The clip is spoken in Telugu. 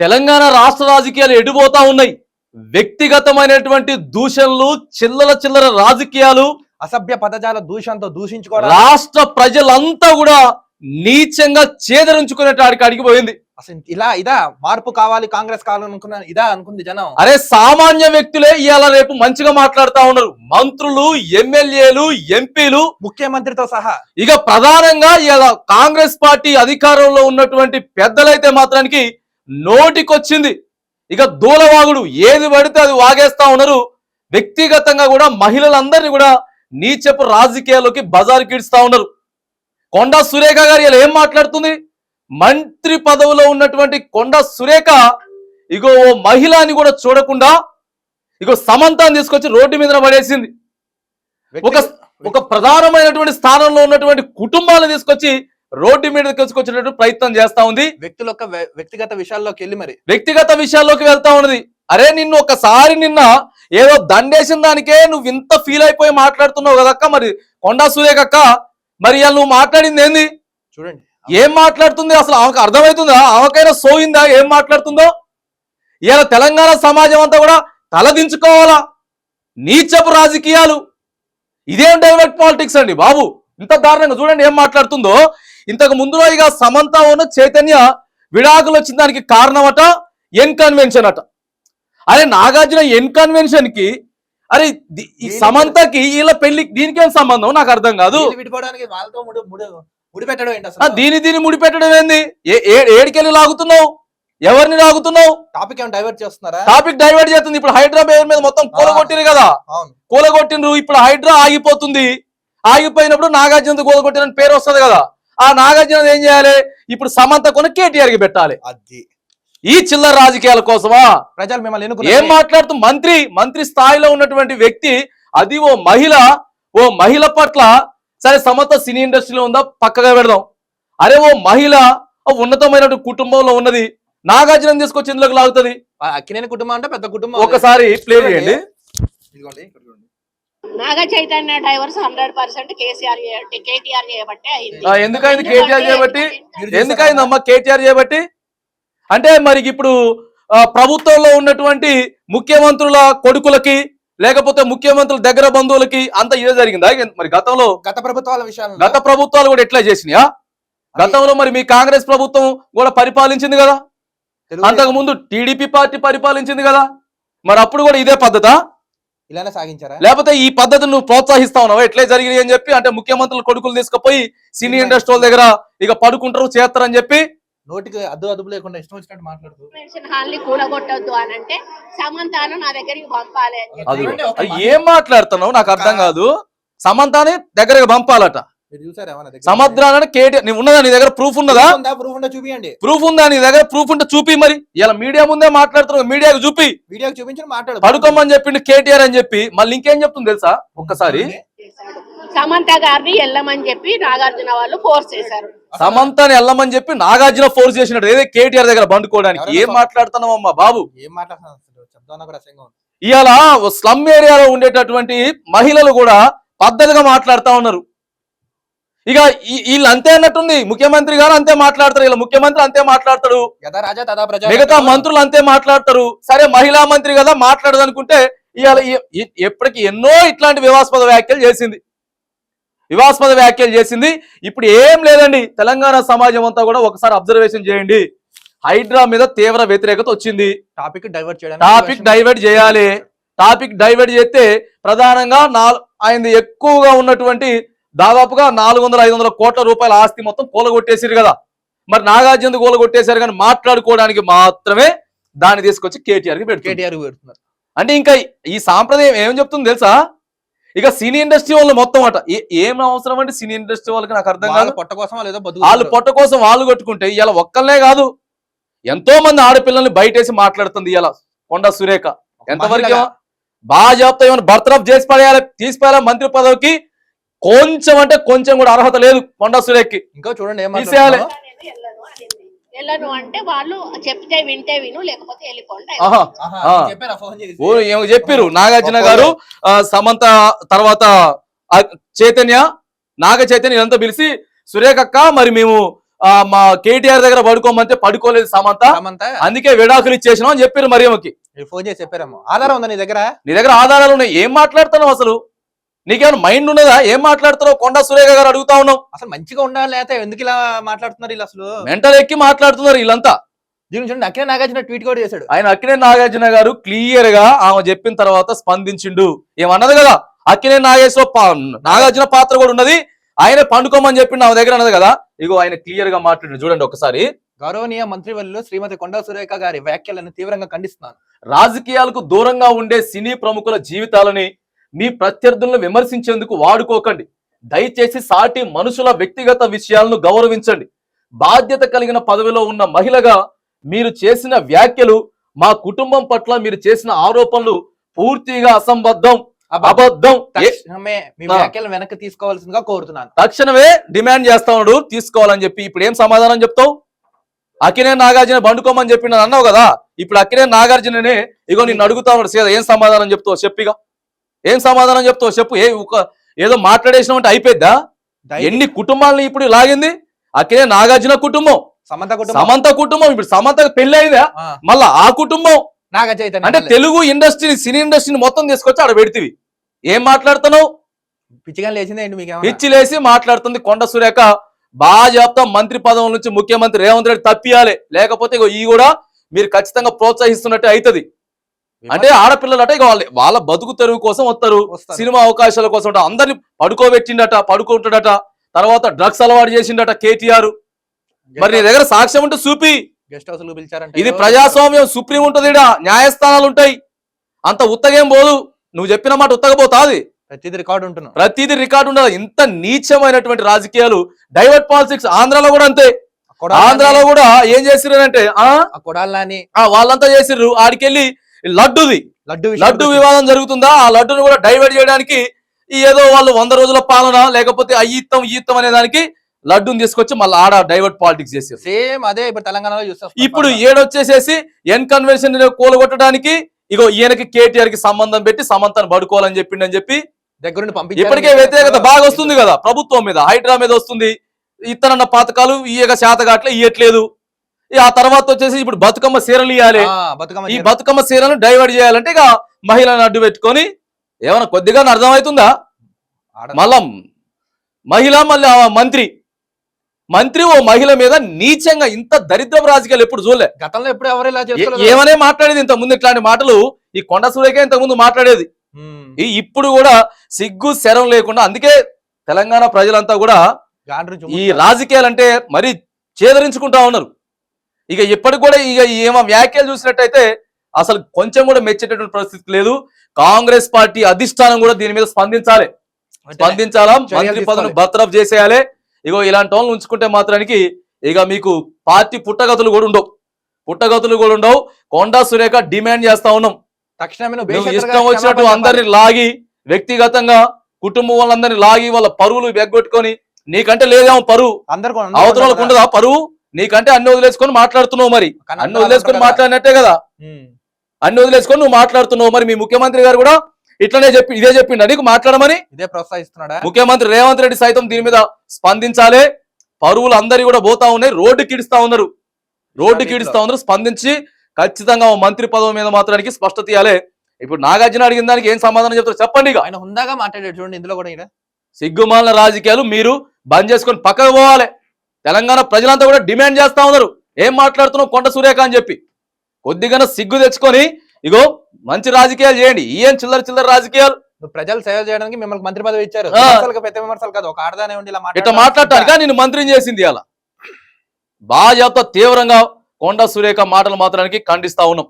తెలంగాణ రాష్ట్ర రాజకీయాలు ఎడిపోతా ఉన్నాయి. వ్యక్తిగతమైనటువంటి దూషణలు చిల్లర చిల్లర రాజకీయాలు అసభ్య పదజాల దూషణతో దూషించుకోవడం రాష్ట్ర ప్రజలంతా కూడా నీచంగా చేదరించుకునేటాడికి అడిగిపోయింది అసలు ఇలా ఇదా మార్పు కావాలి కాంగ్రెస్ కావాలనుకున్న ఇదా అనుకుంది జనం. అరే సామాన్య వ్యక్తులే ఇవాళ రేపు మంచిగా మాట్లాడుతా ఉన్నారు. మంత్రులు ఎమ్మెల్యేలు ఎంపీలు. ముఖ్యమంత్రితో సహా. ఇక ప్రధానంగా ఇలా కాంగ్రెస్ పార్టీ అధికారంలో ఉన్నటువంటి పెద్దలైతే మాత్రానికి నోటికొచ్చింది. ఇక దూలవాగుడు ఏది పడితే అది వాగేస్తా ఉన్నారు. వ్యక్తిగతంగా కూడా మహిళలందరినీ కూడా నీచపు రాజకీయాల్లోకి బజారు కీడుస్తా ఉన్నారు. కొండా సురేఖ గారు ఇలా ఏం మాట్లాడుతుంది? మంత్రి పదవిలో ఉన్నటువంటి కొండా సురేఖ ఇగో ఓ మహిళ అని కూడా చూడకుండా ఇగో సమంతాన్ని తీసుకొచ్చి రోడ్డు మీద పడేసింది. ఒక ఒక ప్రధానమైనటువంటి స్థానంలో ఉన్నటువంటి కుటుంబాలను తీసుకొచ్చి రోడ్డు మీద తీసుకొచ్చినట్టు ప్రయత్నం చేస్తా ఉంది. వ్యక్తుల యొక్క వ్యక్తిగత విషయాల్లోకి వెళ్ళి మరి. వ్యక్తిగత విషయాల్లోకి వెళ్తా ఉన్నది. అరే నిన్ను ఒకసారి నిన్న ఏదో దండేసిన దానికే నువ్వు ఇంత ఫీల్ అయిపోయి మాట్లాడుతున్నావు కదక్క మరి. కొండా సురేఖక్క మరి ఇవాళ నువ్వు మాట్లాడింది ఏంది? చూడండి. ఏం మాట్లాడుతుంది? అసలు ఆమెకు అర్థమవుతుందా? ఆమెకైనా సోయిందా? ఏం మాట్లాడుతుందో? ఇవాళ తెలంగాణ సమాజం అంతా కూడా తలదించుకోవాలా నీచపు రాజకీయాలు. ఇదేం డైవర్ట్ పాలిటిక్స్ అండి బాబు. ఇంత దారుణంగా చూడండి ఏం మాట్లాడుతుందో. ఇంతకు ముందులో ఇక సమంత ఉన్న చైతన్య విడాకులు వచ్చిన దానికి కారణమట ఎన్ కన్వెన్షన్ అట. అరే నాగార్జున ఎన్ కన్వెన్షన్కి అరే ఈ సమంతకి వీళ్ళ పెళ్ళి దీనికేం సంబంధం? నాకు అర్థం కాదు. దీని దీని ముడిపెట్టడం ఏంది? ఏడికెళ్ళి లాగుతున్నావు? ఎవరిని లాగుతున్నావు? టాపిక్ డైవర్ట్ చేస్తున్నారా? టాపిక్ డైవర్ట్ చేస్తుంది. ఇప్పుడు హైదరాబాద్ మీద మొత్తం కూలగొట్టిరు కదా. కూలగొట్టినరు ఇప్పుడు హైడ్రా ఆగిపోతుంది. ఆగిపోయినప్పుడు నాగార్జున కూలగొట్టిన పేరు వస్తుంది కదా. ఆ నాగార్జున ఏం చేయాలి? ఇప్పుడు సమంత కొన కేటీఆర్కి పెట్టాలి. అది. ఈ చిల్లర రాజకీయాల కోసమా? ప్రజలు మిమ్మల్ని ఏం ఎన్నుకున్నారు మాట్లాడుతూ మంత్రి మంత్రి స్థాయిలో ఉన్నటువంటి వ్యక్తి అది ఓ మహిళ ఓ మహిళ పట్ల సరే సమత సినీ ఇండస్ట్రీలో ఉందా? పక్కగా పెడదాం. అరే ఓ మహిళ ఓ ఉన్నతమైనటువంటి కుటుంబంలో ఉన్నది నాగార్జున తీసుకొచ్చి ఇందులోకి లాగుతుంది. అక్కినేని కుటుంబం అంటే పెద్ద కుటుంబం ఒకసారి ప్లే చేయండి. ఇదిగోండి. Naga Chaitanya divorce hundred percent KCR KTR చేయబట్టే అయింది. ఆ, ఎందుకైంది కేటీఆర్ చేయబట్టి? చూసారా? ఎందుకైందమ్మా కేటీఆర్ చేయబట్టి? అంటే మరి ఇప్పుడు ప్రభుత్వంలో ఉన్నటువంటి ముఖ్యమంత్రుల కొడుకులకి లేకపోతే ముఖ్యమంత్రుల దగ్గర బంధువులకి అంత ఇదే జరిగిందా? మరి గతంలో గత ప్రభుత్వాల విషయాలు గత ప్రభుత్వాలు కూడా ఎట్లా చేసినాయా? గతంలో మరి మీ కాంగ్రెస్ ప్రభుత్వం కూడా పరిపాలించింది కదా? అంతకు ముందు టీడీపీ పార్టీ పరిపాలించింది కదా? మరి అప్పుడు కూడా ఇదే పద్ధత? ఇలానే సాగించారా? లేకపోతే ఈ పద్ధతిని నువ్వు ప్రోత్సహిస్తా ఉన్నావు? ఎట్లే జరిగినాయి అని చెప్పి అంటే ముఖ్యమంత్రుల కొడుకులు తీసుకుపోయి సినీ ఇండస్ట్రీ వాళ్ళ దగ్గర ఇక పడుకుంటారు చేస్తారని చెప్పి నోటికి అద్దు అదుపు లేకుండా ఇష్టం వచ్చినట్టు మాట్లాడుతూ. కన్వెన్షన్ హాల్ని కూలగొట్టొద్దు అని అంటే సమంతాను నా దగ్గరికి పంపాలి అని చెప్పి. అది చూడండి, ఒక అది మాట. ఏం మాట్లాడుతున్నావు? నాకు అర్థం కాదు. సమంతాని దగ్గరకు పంపాలట. సముద్రాన్ని కేటీఆర్ నీ ఉన్నదా? నీ దగ్గర ప్రూఫ్ ఉన్నదా? ప్రూఫ్ ఉందా? చూపియండి. ప్రూఫ్ ఉందా? నీ దగ్గర ప్రూఫ్ ఉంటే చూపి మరి. ఇలా మీడియా ముందే మాట్లాడుతున్నావు మీడియాకు చూపి. వీడియోకి చూపించి మాట్లాడు. పడుకోమని చెప్పిండు కేటీఆర్ అని చెప్పి. మళ్ళీ ఇంకేం చెప్తుంది తెలుసా? ఒక్కసారి. సమంత గారిని వెళ్ళమని చెప్పి నాగార్జున వాళ్ళు ఫోర్స్ చేశారు. సమంతని వెళ్ళమని చెప్పి నాగార్జున ఫోర్స్ చేసినట్టు. ఏదే కేటీఆర్ దగ్గర బండుకోవడానికి ఏం మాట్లాడుతున్నావు అమ్మా బాబు? ఏం ఉంది. ఇవాళ స్లమ్ ఏరియాలో ఉండేటటువంటి మహిళలు కూడా పద్ధతిగా మాట్లాడుతా ఉన్నారు. ఇక ఈ- వీళ్ళు అంతే అన్నట్టుంది. ముఖ్యమంత్రి గారు అంతే మాట్లాడతారు. ఇలా ముఖ్యమంత్రి అంతే మాట్లాడతాడు. మిగతా మంత్రులు అంతే మాట్లాడతారు. సరే మహిళా మంత్రి కదా మాట్లాడదు అనుకుంటే ఇవాళ ఎప్పటికి ఎన్నో ఇట్లాంటి వివాస్పద వ్యాఖ్యలు చేసింది. వివాస్పద వ్యాఖ్యలు చేసింది. ఇప్పుడు ఏం లేదండి. తెలంగాణ సమాజం అంతా కూడా ఒకసారి అబ్జర్వేషన్ చేయండి. హైడ్రా మీద తీవ్ర వ్యతిరేకత వచ్చింది. టాపిక్ డైవర్ట్ చేయడానికి టాపిక్ డైవర్ట్ చేయాలి. టాపిక్ డైవర్ట్ చేస్తే ప్రధానంగా నాలుగు ఆయనది ఎక్కువగా ఉన్నటువంటి దాదాపుగా నాలుగు వందల ఐదు వందల కోట్ల రూపాయల ఆస్తి మొత్తం కూలగొట్టేసారు కదా. మరి నాగార్జున కూలగొట్టేశారు కానీ మాట్లాడుకోవడానికి మాత్రమే దాన్ని తీసుకొచ్చి కేటీఆర్కి పెడుతుంది కేటీఆర్ పెడుతున్నారు. అంటే ఇంకా ఈ సాంప్రదాయం ఏం చెప్తుంది తెలుసా? ఇక సినీ ఇండస్ట్రీ వాళ్ళు మొత్తం అట. ఏ- అవసరం అంటే సినీ ఇండస్ట్రీ వాళ్ళకి నాకు అర్థం కాదు. పొట్ట కోసం వాళ్ళు ఏదో వాళ్ళు బతుకు పొట్ట కోసం వాళ్ళు కొట్టుకుంటే ఇలా ఒక్కళ్ళనే కాదు. ఎంతో మంది ఆడపిల్లల్ని బయటేసి మాట్లాడుతుంది ఇలా కొండ సురేఖ. ఎంతవరకు బాగా చెప్తా ఏమైనా బర్తరఫ్ చేసి పడేయాలి? తీసి పడేయాలి మంత్రి పదవికి? కొంచెం అంటే కొంచెం కూడా అర్హత లేదు కొండ సురేఖకి ఇంకా చూడండి తీసేయాలి. మాట్లాడుతున్నారో. నేను వెళ్ళను అనింది. వెళ్ళను అంటే వాళ్ళు చెప్తే వింటే విను లేకపోతే వెళ్ళిపోండి. ఆహా. ఆహా, ఆ. చెప్పారా? ఫోన్ చేసి. ఓ ఏమో చెప్పారు నాగార్జున గారు ఆ, సమంత తర్వాత చైతన్య నాగ చైతన్య ఇదంతా పిలిచి సురేఖక్క మరి మేము ఆ, మా కేటీఆర్ దగ్గర పడుకోమంటే పడుకోలేదు సమంత. సమంత. అందుకే విడాకులు ఇచ్చేసినాం అని చెప్పారు మీరు ఫోన్ చేసి చెప్పారేమో. ఆధారం ఉందా నీ దగ్గర? నీ దగ్గర ఆధారాలు ఉన్నాయి. ఏం మాట్లాడుతున్నావు అసలు? నీకేమైనా మైండ్ ఉన్నదా? ఏం మాట్లాడుతున్నావు? కొండా సురేఖ గారు అడుగుతా ఉన్నావు. అసలు మంచిగా ఉండాలి లేకపోతే ఎందుకు ఇలా మాట్లాడుతున్నారు వీళ్ళు అసలు? మెంటల్ ఎక్కి మాట్లాడుతున్నారు వీళ్ళంతా. దీని చూడండి అక్కడే నాగార్జున ట్వీట్ కూడా చేశాడు. ఆయన అక్కినే నాగార్జున గారు క్లియర్గా ఆమె చెప్పిన తర్వాత స్పందించిండు. ఏమన్నది కదా? అక్కినే నాగేశ్వర నాగార్జున పాత్ర కూడా ఉన్నది. ఆయన పండుకోమని చెప్పిండు ఆమె దగ్గర అన్నది కదా? ఇగో ఆయన క్లియర్గా మాట్లాడు చూడండి ఒకసారి. గౌరవనీయ మంత్రివర్యులు శ్రీమతి కొండా సురేఖ గారి వ్యాఖ్యలను తీవ్రంగా ఖండిస్తున్నాను. రాజకీయాలకు దూరంగా ఉండే సినీ ప్రముఖుల జీవితాలని మీ ప్రత్యర్థులను విమర్శించేందుకు వాడుకోకండి. దయచేసి సాటి మనుషుల వ్యక్తిగత విషయాలను గౌరవించండి. బాధ్యత కలిగిన పదవిలో ఉన్న మహిళగా మీరు చేసిన వ్యాఖ్యలు మా కుటుంబం పట్ల మీరు చేసిన ఆరోపణలు పూర్తిగా అసంబద్ధం అబద్ధం. వెనక్కి తీసుకోవాల్సిందిగా కోరుతున్నాను. తక్షణమే డిమాండ్ చేస్తా ఉన్నాడు తీసుకోవాలని చెప్పి ఇప్పుడు ఏం సమాధానం చెప్తావు? అకినే నాగార్జున బండుకోమని చెప్పి నన్ను అన్నావు కదా? ఇప్పుడు అకినే నాగార్జుననే ఇగో నిన్ను అడుగుతా ఉన్నాడు సీదా ఏం సమాధానం చెప్తావు చెప్పిగా? ఏం సమాధానం చెప్తావు చెప్పు? ఏ ఒక ఏదో మాట్లాడేసినావు అంటే అయిపోద్దా దయ- ఎన్ని కుటుంబాలని ఇప్పుడు లాగింది? అకినే నాగార్జున కుటుంబం. సమంత కుటుంబం. సమంత కుటుంబం. ఇప్పుడు సమంత పెళ్ళి అయిందా? మళ్ళా ఆ కుటుంబం. అంటే. తెలుగు ఇండస్ట్రీని సినీ ఇండస్ట్రీని మొత్తం తీసుకొచ్చి ఆడ పెడితివి. ఏం మాట్లాడుతున్నావు? పిచ్చిగా మీకు పిచ్చిలేసి మాట్లాడుతుంది కొండ సురేఖ. బాగా చెప్తాం మంత్రి పదవి నుంచి ముఖ్యమంత్రి రేవంత్ రెడ్డి తప్పియాలి. లేకపోతే ఈ కూడా మీరు ఖచ్చితంగా ప్రోత్సహిస్తున్నట్టే అవుతుంది అంటే ఆడపిల్లలు అంటే ఇక వాళ్ళ వాళ్ళ బతుకు తెరువు కోసం వస్తారు. సినిమా అవకాశాల కోసం. అందరిని పడుకోబెట్టిండట పడుకుంటాడట తర్వాత డ్రగ్స్ అలవాటు చేసిండట కేటీఆర్. మరి నీ దగ్గర సాక్ష్యం ఉంటే చూపి. గెస్ట్ హౌస్ పిలిచారంటే. ఇది? ప్రజాస్వామ్యం సుప్రీం ఉంటది న్యాయస్థానాలు ఉంటాయి. అంత ఉత్తగేం పోదు. నువ్వు చెప్పిన మాట ఉత్తగపోతాది ప్రతిదీ రికార్డు ఉంటున్నాం. ప్రతిదీ రికార్డు ఉండదు. ఇంత నీచమైనటువంటి రాజకీయాలు. డైవర్ట్ పాలిటిక్స్ ఆంధ్రాలో కూడా అంతే. ఆంధ్రాలో కూడా ఏం కొడాలని ఆ వాళ్ళంతా చేసిర్రు. ఆడికెళ్ళి లడ్డుది. లడ్డు లడ్డు వివాదం జరుగుతుందా? ఆ లడ్డును కూడా డైవర్ట్ చేయడానికి ఈ ఏదో వాళ్ళు వంద రోజుల పాలన లేకపోతే అయ్యిత్తం ఈత్తం అనే దానికి లడ్డుని తీసుకొచ్చి మళ్ళీ ఆడ డైవర్ట్ పాలిటిక్స్ చేసారు సేమ్ అదే ఇప్పుడు తెలంగాణలో చూస్తాం ఇప్పుడు ఏడొచ్చేసేసి ఎన్ కన్వెన్షన్ కూలగొట్టడానికి ఇగో ఈయనకి కేటీఆర్కి సంబంధం పెట్టి సమంతను పడుకోవాలని చెప్పిండని చెప్పి దగ్గరుండి పంపించారు ఇప్పటికే వ్యతిరేకత బాగా వస్తుంది కదా ప్రభుత్వం మీద హైడ్రా మీద వస్తుంది. ఇతరన్న పథకాలు ఈయక శాతగాట్లే ఇయ్యట్లేదు ఆ తర్వాత వచ్చేసి ఇప్పుడు బతుకమ్మ సీరలు ఇవ్వాలి ఈ. బతుకమ్మ సీరలను డైవర్ట్ చేయాలంటే ఇక మహిళలను అడ్డు పెట్టుకొని ఏమైనా కొద్దిగా అర్థమవుతుందా? మళ్ళా. మహిళ మళ్ళీ మంత్రి. మంత్రి ఓ మహిళ మీద నీచంగా ఇంత దరిద్రపు రాజకీయాలు ఎప్పుడు చూడలే. గతంలో ఎప్పుడు ఎవరు ఇలా ఏమనే మాట్లాడేది ఇంత ముందు ఇట్లాంటి మాటలు? ఈ కొండ సూర్యకే ఇంత ముందు మాట్లాడేది. ఈ ఇప్పుడు కూడా సిగ్గు శరం లేకుండా అందుకే తెలంగాణ ప్రజలంతా కూడా ఈ. రాజకీయాలంటే మరి చేదరించుకుంటా ఉన్నారు. ఇక ఇప్పటికి కూడా ఇక ఏమో వ్యాఖ్యలు చూసినట్టయితే అసలు కొంచెం కూడా మెచ్చేటటువంటి పరిస్థితి లేదు. కాంగ్రెస్ పార్టీ అధిష్టానం కూడా దీని మీద స్పందించాలి. స్పందించాలా? మంత్రి పదవిని. బర్తరఫ్ చేసేయాలి. ఇగో ఇలాంటి వాళ్ళని ఉంచుకుంటే మాత్రానికి ఇక మీకు పార్టీ పుట్టగతులు కూడా ఉండవు. పుట్టగతులు కూడా ఉండవు. కొండా సురేఖ డిమాండ్ చేస్తా ఉన్నాం. ఇష్టం వచ్చినట్టు అందరిని లాగి వ్యక్తిగతంగా కుటుంబం వాళ్ళందరినీ లాగి వాళ్ళ పరువులు బెగ్గొట్టుకొని నీకంటే లేదేమో పరువు. అందరు అవతల వాళ్ళకు ఉండదా పరువు? నీకంటే అన్ని వదిలేసుకొని మాట్లాడుతున్నావు మరి. అన్ని వదిలేసుకొని. మాట్లాడినట్టే కదా. అన్ని వదిలేసుకొని నువ్వు మాట్లాడుతున్నావు మరి. మీ ముఖ్యమంత్రి గారు కూడా ఇట్లనే చెప్పి ఇదే చెప్పిండ? నీకు మాట్లాడమని? ఇదే ప్రోత్సహిస్తున్నాడా? ముఖ్యమంత్రి రేవంత్ రెడ్డి సైతం దీని మీద స్పందించాలి. పరువులు అందరి కూడా పోతా ఉన్నాయి. రోడ్డు కిడిస్తా ఉన్నారు. రోడ్డు కిడిస్తా ఉన్నారు. స్పందించి ఖచ్చితంగా మంత్రి పదవి మీద మాత్రానికి స్పష్టత ఇవ్వాలి ఇప్పుడు నాగార్జున అడిగిన దానికి ఏం సమాధానం చెప్తారు చెప్పండి ఇక. ఆయన హుందాగా మాట్లాడాడు చూడండి ఇందులో కూడా ఈడ. సిగ్గుమాలిన రాజకీయాలు మీరు బంద్ చేసుకొని పక్కకు పోవాలి. తెలంగాణ ప్రజలంతా కూడా డిమాండ్ చేస్తా ఉన్నారు. ఏం మాట్లాడుతున్నావు కొండ సురేఖ అని చెప్పి. కొద్దిగా సిగ్గు తెచ్చుకొని ఇగో మంచి రాజకీయాలు చేయండి. ఏం చిల్లర చిల్లర రాజకీయాలు. ప్రజలు సేవ చేయడానికి మిమ్మల్ని మంత్రి పదవి ఇచ్చారు. పెద్ద విమర్శలు కాదు. ఒక ఆడదానే ఉండి ఇట్లా మాట్లాడటానిక నేను మంత్రిని చేసింది అలా బాగా తీవ్రంగా కొండ సురేఖ మాటలు మాత్రానికి ఖండిస్తా ఉన్నాం.